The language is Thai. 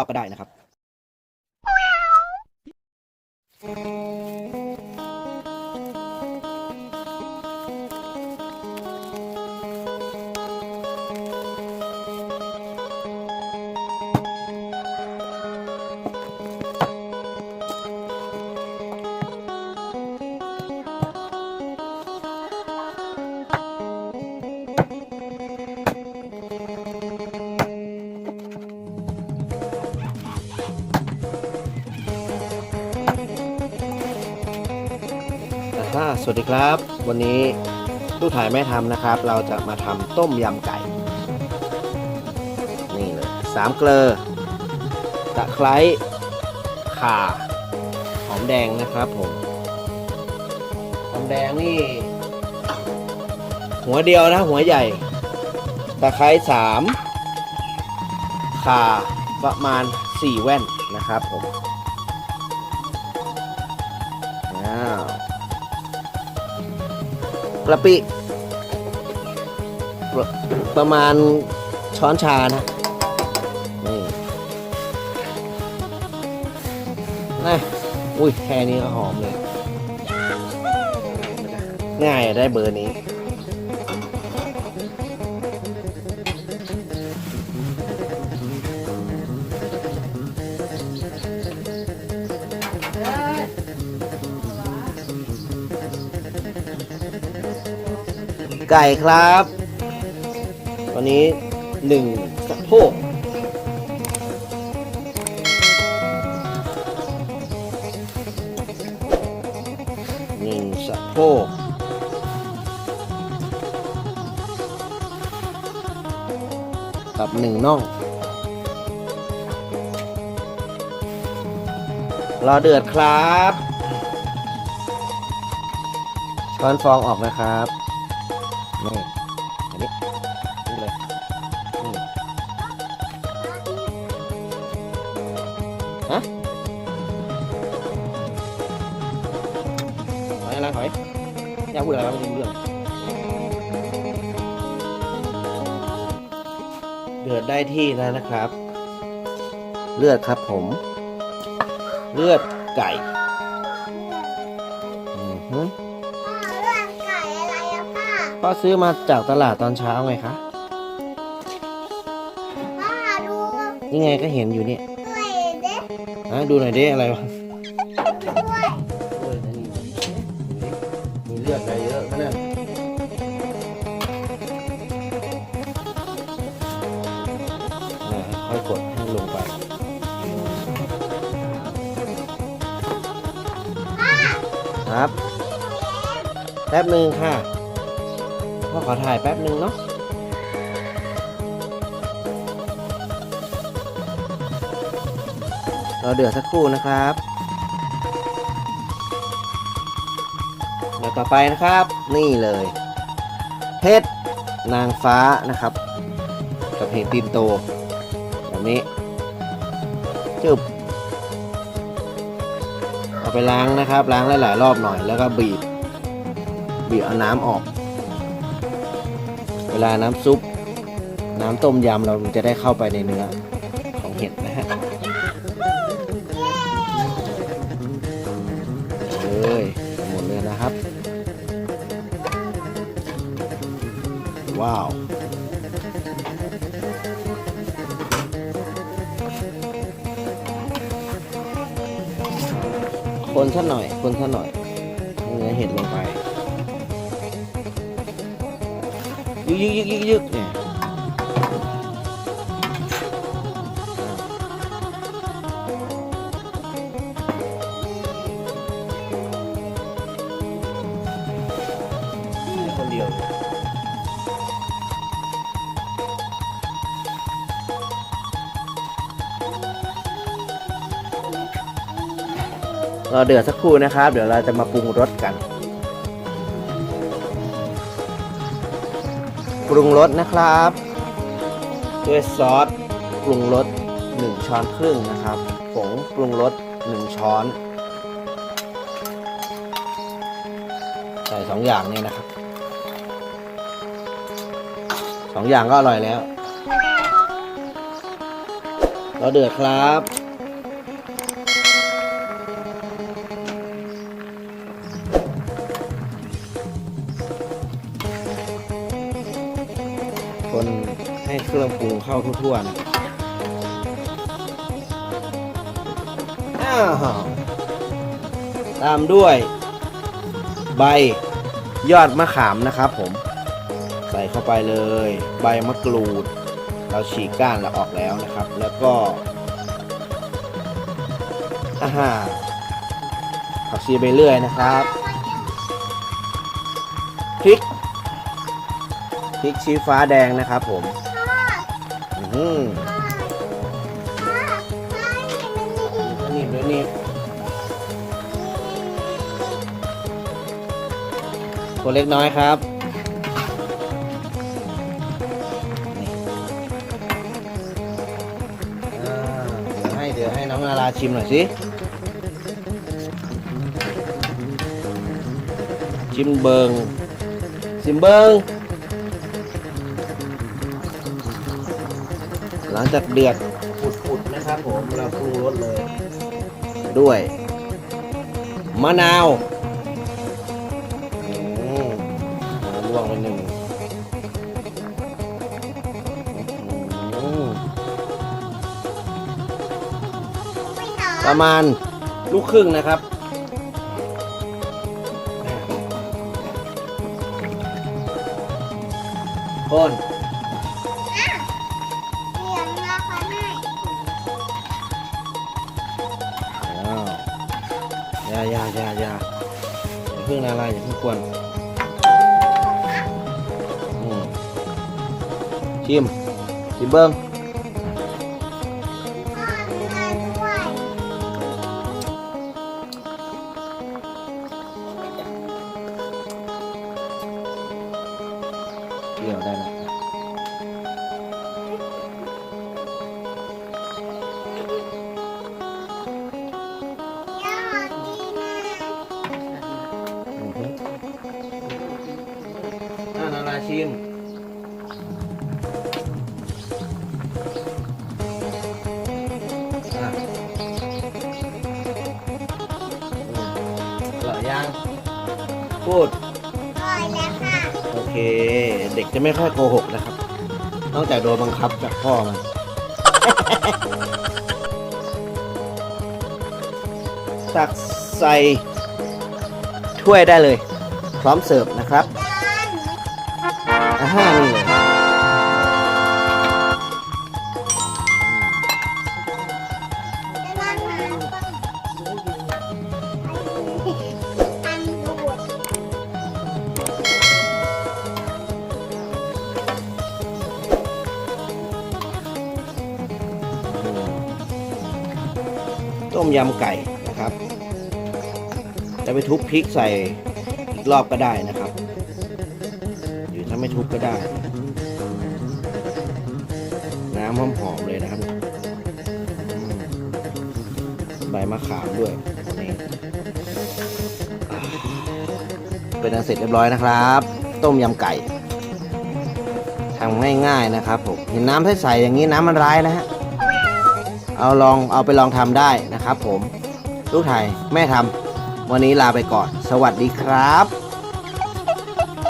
รอบก็ได้นะครับ อ่าสวัสดีครับ วันนี้ลูกถ่ายแม่ทำนะครับ เราจะมาทำต้มยำไก่ นี่เลยสามเกลือตะไคร้ข่า หอมแดงนะครับผมหอมแดงนี่ หัวเดียวนะหัวใหญ่ ตะไคร้สามข่าประมาณสี่แว่นนะครับผม กะปิประประมาณช้อนชานะนี่นะอุ้ยแค่นี้ก็หอมเลย ง่ายได้เบอร์นี้ ไก่ครับวันนี้หนึ่งสะโพกหนึ่งสะโพกกับหนึ่งน่อง รอเดือดครับช้อนฟองออกนะครับ นี่อันนี้นี่เลยนี่ฮะถอยอะไรถอยอยากพูดอะไรวะไม่รู้เรื่องเดือดได้ที่แล้วนะครับ เลือดครับผม เลือดไก่ อือหื พ่อซื้อมาจากตลาดตอนเช้าไงคะป้าดูนี่ไงก็เห็นอยู่เนี่ยด้วยเด็ฮะดูหน่อยดิอะไรวะด้วยเออนี่มีเลือดอะไรเยอะขนาดค่อยกดให้ลงไปครับ แป๊บหนึ่งค่ะพ่ อขอถ่ายแป๊บหนึ่งเนาะเราเดือดสักครู่นะครับแล้วต่อไปนะครับนี่เลย เพชรนางฟ้านะครับ กับเห็ดตีนโตแบบนี้จึบเอาไปล้างนะครับ ล้างหลายๆรอบหน่อยแล้วก็บีบบีบเอาน้ำออก ลาน้ำซุป น้ำต้มยำเราจะได้เข้าไปในเนื้อของเห็ดนะฮะเลยหมดเลยนะครับ ว้าวคนสักหน่อยคนสักหน่อยเนื้อเห็ดลงไป ยึกยึกยึกยึกยึกเนี่ยคนเดียวเราเดือดสักครู่นะครับ เดี๋ยวเราจะมาปรุงรสกัน ปรุงรสนะครับ ด้วยซอสปรุงรส1ช้อนครึ่งนะครับ ผงปรุงรส1ช้อน ใส่สองอย่างนี่นะครับสองอย่างก็อร่อยแล้วรอเดือดครับ คนให้เครื่องปรุงเข้าทั่วๆนะอ้าวตามด้วย ใบยอดมะขามนะครับผม ใส่เข้าไปเลย ใบมะกรูด เราฉีกก้านเราออกแล้วนะครับ แล้วก็อาหารผักชีไปเรื่อยนะครับพริก พริกชี้ฟ้าแดงนะครับผมอื้อหือนี่เดี๋ยวนี้ตัวเล็กน้อยครับเดี๋ยวให้เดี๋ยวให้น้องนาราชิมหน่อยสิ ชิมเบิงชิมเบิง ลังจากเดือดปุดๆนะครับผมเราปรุงรสเลย ด้วย มะนาวอืมเอาลวกไปหนึ่งอืมประมาณลูกครึ่งนะครับ คนาอย่าอย่าอย่าอย่าอย่าเพิ่งละลายอย่าเพิ่งกวนอืมชิมชิมเบิ้ง อ่านาราชิม อะอืมอร่อยยังพูดโอเค เด็กจะไม่ค่อยโกหกนะครับ นอกจากโดนบังคับจากพ่อมัน ตักใส่ถ้วยได้เลย พร้อมเสิร์ฟนะครับ ยำไก่นะครับ จะไปทุบพริกใส่อีกรอบก็ได้นะครับ หรือถ้าไม่ทุบก็ได้ น้ำหอมๆเลยนะครับใบมะขามด้วยนี่เป็นอันเสร็จเรียบร้อยนะครับ ต้มยำไก่ทำง่ายๆนะครับผมเห็นน้ำใสๆอย่างนี้น้ำมันร้ายนะฮะ เอาลองเอาไปลองทำได้นะครับผม ลูกไทยแม่ทำวันนี้ลาไปก่อน สวัสดีครับ